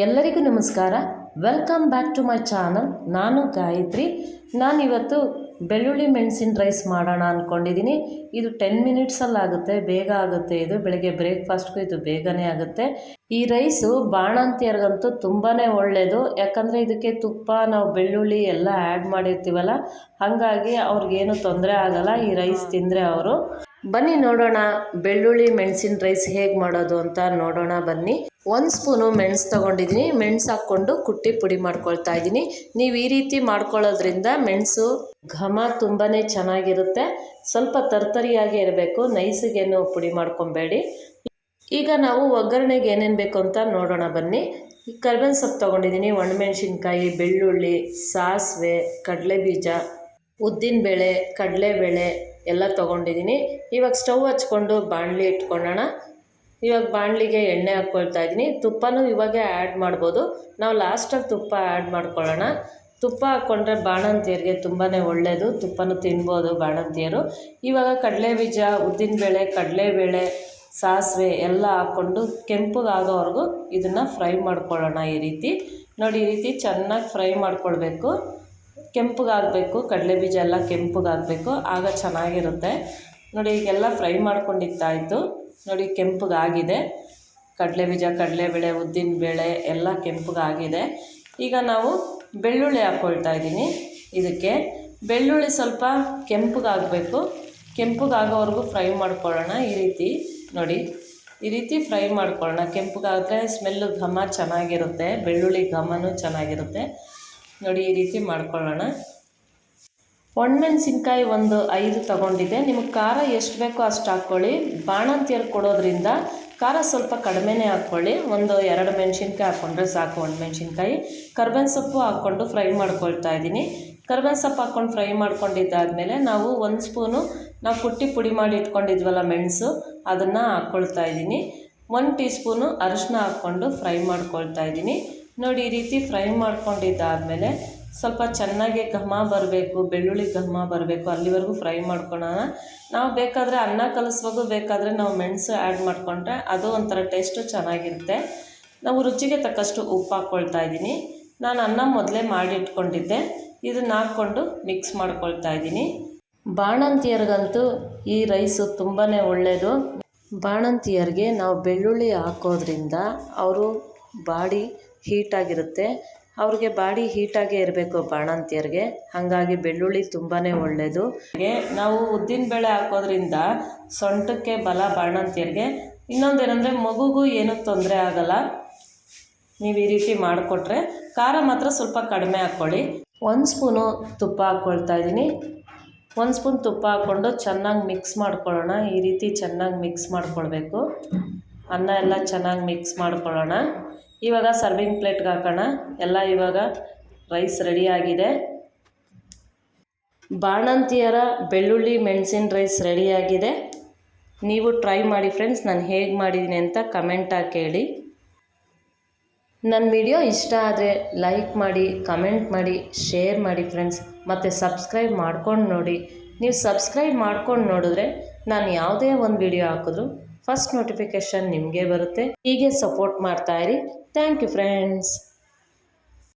ಎಲ್ಲರಿಗೂ ನಮಸ್ಕಾರ. Welcome back to my channel ನಾನು ಗಾಯತ್ರಿ. ನಾನಿವತ್ತು ಬೆಳ್ಳುಳ್ಳಿ ಮೆಣಸಿನ ರೈಸ್ ಮಾಡೋಣ ಅಂದ್ಕೊಂಡಿದ್ದೀನಿ ಇದು ಟೆನ್ ಮಿನಿಟ್ಸಲ್ಲಿ ಆಗುತ್ತೆ, ಬೇಗ ಆಗುತ್ತೆ ಇದು. ಬೆಳಗ್ಗೆ ಬ್ರೇಕ್ಫಾಸ್ಟ್ಗೂ ಇದು ಬೇಗನೆ ಆಗುತ್ತೆ. ಈ ರೈಸು ಬಾಣಂತಿಯರಿಗಂತೂ ತುಂಬಾ ಒಳ್ಳೆಯದು ಯಾಕಂದರೆ ಇದಕ್ಕೆ ತುಪ್ಪ, ನಾವು ಬೆಳ್ಳುಳ್ಳಿ ಎಲ್ಲ ಆ್ಯಡ್ ಮಾಡಿರ್ತೀವಲ್ಲ, ಹಾಗಾಗಿ ಅವ್ರಿಗೇನು ತೊಂದರೆ ಆಗಲ್ಲ. ಈ ರೈಸ್ ತಿಂದರೆ ಅವರು. ಬನ್ನಿ ನೋಡೋಣ ಬೆಳ್ಳುಳ್ಳಿ ಮೆಣಸಿನ ರೈಸ್ ಹೇಗೆ ಮಾಡೋದು ಅಂತ ನೋಡೋಣ ಬನ್ನಿ. ಒಂದು ಸ್ಪೂನು ಮೆಣಸು ತೊಗೊಂಡಿದ್ದೀನಿ. ಮೆಣಸು ಹಾಕ್ಕೊಂಡು ಕುಟ್ಟಿ ಪುಡಿ ಮಾಡ್ಕೊಳ್ತಾ ಇದ್ದೀನಿ. ನೀವು ಈ ರೀತಿ ಮಾಡ್ಕೊಳ್ಳೋದ್ರಿಂದ ಮೆಣಸು ಘಮ ತುಂಬಾ ಚೆನ್ನಾಗಿರುತ್ತೆ. ಸ್ವಲ್ಪ ತರ್ತರಿಯಾಗಿ ಇರಬೇಕು. ನೈಸಿಗೇನು ಪುಡಿ ಮಾಡ್ಕೊಬೇಡಿ. ಈಗ ನಾವು ಒಗ್ಗರಣೆಗೆ ಏನೇನು ಬೇಕು ಅಂತ ನೋಡೋಣ ಬನ್ನಿ. ಕರ್ಬೇವಿನ ಸೊಪ್ಪು ತೊಗೊಂಡಿದ್ದೀನಿ. ಒಣಮೆಣ್ಸಿನ್ಕಾಯಿ, ಬೆಳ್ಳುಳ್ಳಿ, ಸಾಸಿವೆ, ಕಡಲೆಬೀಜ, ಉದ್ದಿನಬೇಳೆ, ಕಡಲೆಬೇಳೆ ಎಲ್ಲ ತೊಗೊಂಡಿದ್ದೀನಿ. ಇವಾಗ ಸ್ಟವ್ ಹಚ್ಕೊಂಡು ಬಾಣಲಿ ಇಟ್ಕೊಳ್ಳೋಣ ಇವಾಗ ಬಾಣಲಿಗೆ ಎಣ್ಣೆ ಹಾಕ್ಕೊಳ್ತಾ ಇದ್ದೀನಿ. ತುಪ್ಪನೂ ಇವಾಗೇ ಆ್ಯಡ್ ಮಾಡ್ಬೋದು. ನಾವು ಲಾಸ್ಟಲ್ಲಿ ತುಪ್ಪ ಆ್ಯಡ್ ಮಾಡ್ಕೊಳ್ಳೋಣ. ತುಪ್ಪ ಹಾಕ್ಕೊಂಡ್ರೆ ಬಾಣಂತಿಯರಿಗೆ ತುಂಬಾ ಒಳ್ಳೆಯದು ತುಪ್ಪನೂ ತಿನ್ಬೋದು ಬಾಣಂತಿಯರು ಇವಾಗ ಕಡಲೆ ಬೀಜ ಉದ್ದಿನಬೇಳೆ, ಕಡಲೆಬೇಳೆ, ಸಾಸಿವೆ ಎಲ್ಲ ಹಾಕ್ಕೊಂಡು ಕೆಂಪಗಾಗೋವರೆಗೂ ಇದನ್ನು ಫ್ರೈ ಮಾಡ್ಕೊಳ್ಳೋಣ ಈ ರೀತಿ. ನೋಡಿ ಈ ರೀತಿ ಚೆನ್ನಾಗಿ ಫ್ರೈ ಮಾಡ್ಕೊಳ್ಬೇಕು. ಕೆಂಪಗಾಗಬೇಕು, ಕಡಲೆ ಬೀಜ ಎಲ್ಲ ಕೆಂಪಗಾಗಬೇಕು, ಆಗ ಚೆನ್ನಾಗಿರುತ್ತೆ. ನೋಡಿ, ಈಗೆಲ್ಲ ಫ್ರೈ ಮಾಡ್ಕೊಂಡಿದ್ದಾಯಿತು. ನೋಡಿ, ಕೆಂಪಗಾಗಿದೆ. ಕಡಲೆ ಬೀಜ ಉದ್ದಿನ ಬೇಳೆ ಎಲ್ಲ ಕೆಂಪಗಾಗಿದೆ. ಈಗ ನಾವು ಬೆಳ್ಳುಳ್ಳಿ ಹಾಕ್ಕೊಳ್ತಾ ಇದ್ದೀನಿ. ಇದಕ್ಕೆ ಬೆಳ್ಳುಳ್ಳಿ ಸ್ವಲ್ಪ ಕೆಂಪಗಾಗಬೇಕು. ಕೆಂಪಗಾಗೋವರೆಗೂ ಫ್ರೈ ಮಾಡ್ಕೊಳ್ಳೋಣ ಈ ರೀತಿ. ನೋಡಿ, ಈ ರೀತಿ ಫ್ರೈ ಮಾಡ್ಕೊಳ್ಳೋಣ. ಕೆಂಪಗಾದರೆ ಸ್ಮೆಲ್ಲು ಘಮ ಚೆನ್ನಾಗಿರುತ್ತೆ. ಬೆಳ್ಳುಳ್ಳಿ ಘಮನೂ ಚೆನ್ನಾಗಿರುತ್ತೆ. ನೋಡಿ, ಈ ರೀತಿ ಮಾಡ್ಕೊಳ್ಳೋಣ. ಒಣಮೆಣ್ಸಿನ್ಕಾಯಿ ಒಂದು ಐದು ತಗೊಂಡಿದೆ ನಿಮಗೆ ಖಾರ ಎಷ್ಟು ಬೇಕೋ ಅಷ್ಟು ಹಾಕ್ಕೊಳ್ಳಿ. ಬಾಣಂತಿಯರು ಕೊಡೋದ್ರಿಂದ ಖಾರ ಸ್ವಲ್ಪ ಕಡಿಮೆನೇ ಹಾಕ್ಕೊಳ್ಳಿ. ಒಂದು ಎರಡು ಮೆಣಸಿನ್ಕಾಯಿ ಹಾಕ್ಕೊಂಡ್ರೆ ಸಾಕು ಒಣಮೆಣ್ಸಿನ್ಕಾಯಿ. ಕರ್ಬೇವಿನ ಸೊಪ್ಪು ಹಾಕ್ಕೊಂಡು ಫ್ರೈ ಮಾಡ್ಕೊಳ್ತಾ ಇದ್ದೀನಿ. ಕರ್ಬೇವಿನ ಸೊಪ್ಪು ಹಾಕ್ಕೊಂಡು ಫ್ರೈ ಮಾಡ್ಕೊಂಡಿದ್ದಾದಮೇಲೆ ನಾವು ಒಂದು ಸ್ಪೂನು, ನಾವು ಕುಟ್ಟಿ ಪುಡಿ ಮಾಡಿ ಇಟ್ಕೊಂಡಿದ್ವಲ್ಲ ಮೆಣಸು, ಅದನ್ನು ಹಾಕ್ಕೊಳ್ತಾ ಇದ್ದೀನಿ. ಒಂದು ಟೀ ಸ್ಪೂನು ಅರಿಶಿನ ಹಾಕ್ಕೊಂಡು ಫ್ರೈ ಮಾಡ್ಕೊಳ್ತಾ ಇದ್ದೀನಿ. ನೋಡಿ, ಈ ರೀತಿ ಫ್ರೈ ಮಾಡ್ಕೊಂಡಿದ್ದಾದಮೇಲೆ ಸ್ವಲ್ಪ ಚೆನ್ನಾಗಿ ಘಮ ಬರಬೇಕು, ಬೆಳ್ಳುಳ್ಳಿ ಘಮ ಬರಬೇಕು, ಅಲ್ಲಿವರೆಗೂ ಫ್ರೈ ಮಾಡ್ಕೊಳ್ಳೋಣ. ನಾವು ಬೇಕಾದರೆ ಅನ್ನ ಕಲಿಸುವಾಗೂ ಬೇಕಾದರೆ ನಾವು ಮೆಣಸು ಆ್ಯಡ್ ಮಾಡಿಕೊಂಡ್ರೆ ಅದು ಒಂಥರ ಟೇಸ್ಟು ಚೆನ್ನಾಗಿರುತ್ತೆ. ನಾವು ರುಚಿಗೆ ತಕ್ಕಷ್ಟು ಉಪ್ಪು ಹಾಕ್ಕೊಳ್ತಾ ಇದ್ದೀನಿ. ನಾನು ಅನ್ನ ಮೊದಲೇ ಮಾಡಿ ಇಟ್ಕೊಂಡಿದ್ದೆ ಇದನ್ನ ಹಾಕ್ಕೊಂಡು ಮಿಕ್ಸ್ ಮಾಡ್ಕೊಳ್ತಾ ಇದ್ದೀನಿ. ಬಾಣಂತಿಯರಿಗಂತೂ ಈ ರೈಸು ತುಂಬಾ ಒಳ್ಳೆಯದು ಬಾಣಂತಿಯರಿಗೆ ನಾವು ಬೆಳ್ಳುಳ್ಳಿ ಹಾಕೋದ್ರಿಂದ ಅವರು ಬಾಡಿ ಹೀಟಾಗಿರುತ್ತೆ. ಅವ್ರಿಗೆ ಬಾಡಿ ಹೀಟಾಗೇ ಇರಬೇಕು ಬಾಣಂತಿಯರಿಗೆ. ಹಾಗಾಗಿ ಬೆಳ್ಳುಳ್ಳಿ ತುಂಬಾ ಒಳ್ಳೆಯದು ನಾವು ಉದ್ದಿನಬೇಳೆ ಹಾಕೋದ್ರಿಂದ ಸೊಂಟಕ್ಕೆ ಬಲ ಬಾಣಂತಿಯರಿಗೆ. ಇನ್ನೊಂದೇನೆಂದರೆ ಮಗುಗೂ ಏನೂ ತೊಂದರೆ ಆಗಲ್ಲ. ನೀವು ಈ ರೀತಿ ಮಾಡಿಕೊಟ್ರೆ ಖಾರ ಮಾತ್ರ ಸ್ವಲ್ಪ ಕಡಿಮೆ ಹಾಕ್ಕೊಳ್ಳಿ. ಒಂದು ಸ್ಪೂನು ತುಪ್ಪ ಹಾಕ್ಕೊಳ್ತಾ ಇದ್ದೀನಿ. ಒಂದು ಸ್ಪೂನ್ ತುಪ್ಪ ಹಾಕ್ಕೊಂಡು ಚೆನ್ನಾಗಿ ಮಿಕ್ಸ್ ಮಾಡ್ಕೊಳ್ಳೋಣ. ಈ ರೀತಿ ಚೆನ್ನಾಗಿ ಮಿಕ್ಸ್ ಮಾಡ್ಕೊಳ್ಬೇಕು. ಅನ್ನ ಎಲ್ಲ ಚೆನ್ನಾಗಿ ಮಿಕ್ಸ್ ಮಾಡ್ಕೊಳ್ಳೋಣ. ಇವಾಗ ಸರ್ವಿಂಗ್ ಪ್ಲೇಟ್ಗೆ ಹಾಕೋಣ. ಎಲ್ಲ ಇವಾಗ ರೈಸ್ ರೆಡಿಯಾಗಿದೆ ಬಾಣಂತಿಯರ ಬೆಳ್ಳುಳ್ಳಿ ಮೆಣಸಿನ ರೈಸ್ ರೆಡಿಯಾಗಿದೆ ನೀವು ಟ್ರೈ ಮಾಡಿ ಫ್ರೆಂಡ್ಸ್ ನಾನು ಹೇಗೆ ಮಾಡಿದ್ದೀನಿ ಅಂತ ಕಮೆಂಟಾಗಿ ಕೇಳಿ ನನ್ನ ವಿಡಿಯೋ ಇಷ್ಟ ಆದರೆ ಲೈಕ್ ಮಾಡಿ ಕಮೆಂಟ್ ಮಾಡಿ ಶೇರ್ ಮಾಡಿ ಫ್ರೆಂಡ್ಸ್ ಮತ್ತು ಸಬ್ಸ್ಕ್ರೈಬ್ ಮಾಡ್ಕೊಂಡು ನೋಡಿ. ನೀವು ಸಬ್ಸ್ಕ್ರೈಬ್ ಮಾಡ್ಕೊಂಡು ನೋಡಿದ್ರೆ ನಾನು ಯಾವುದೇ ಒಂದು ವಿಡಿಯೋ ಹಾಕಿದ್ರು ಫಸ್ಟ್ ನೋಟಿಫಿಕೇಶನ್ ನಿಮಗೆ ಬರುತ್ತೆ. ಹೀಗೆ ಸಪೋರ್ಟ್ ಮಾಡ್ತಾ ಇರಿ. Thank you friends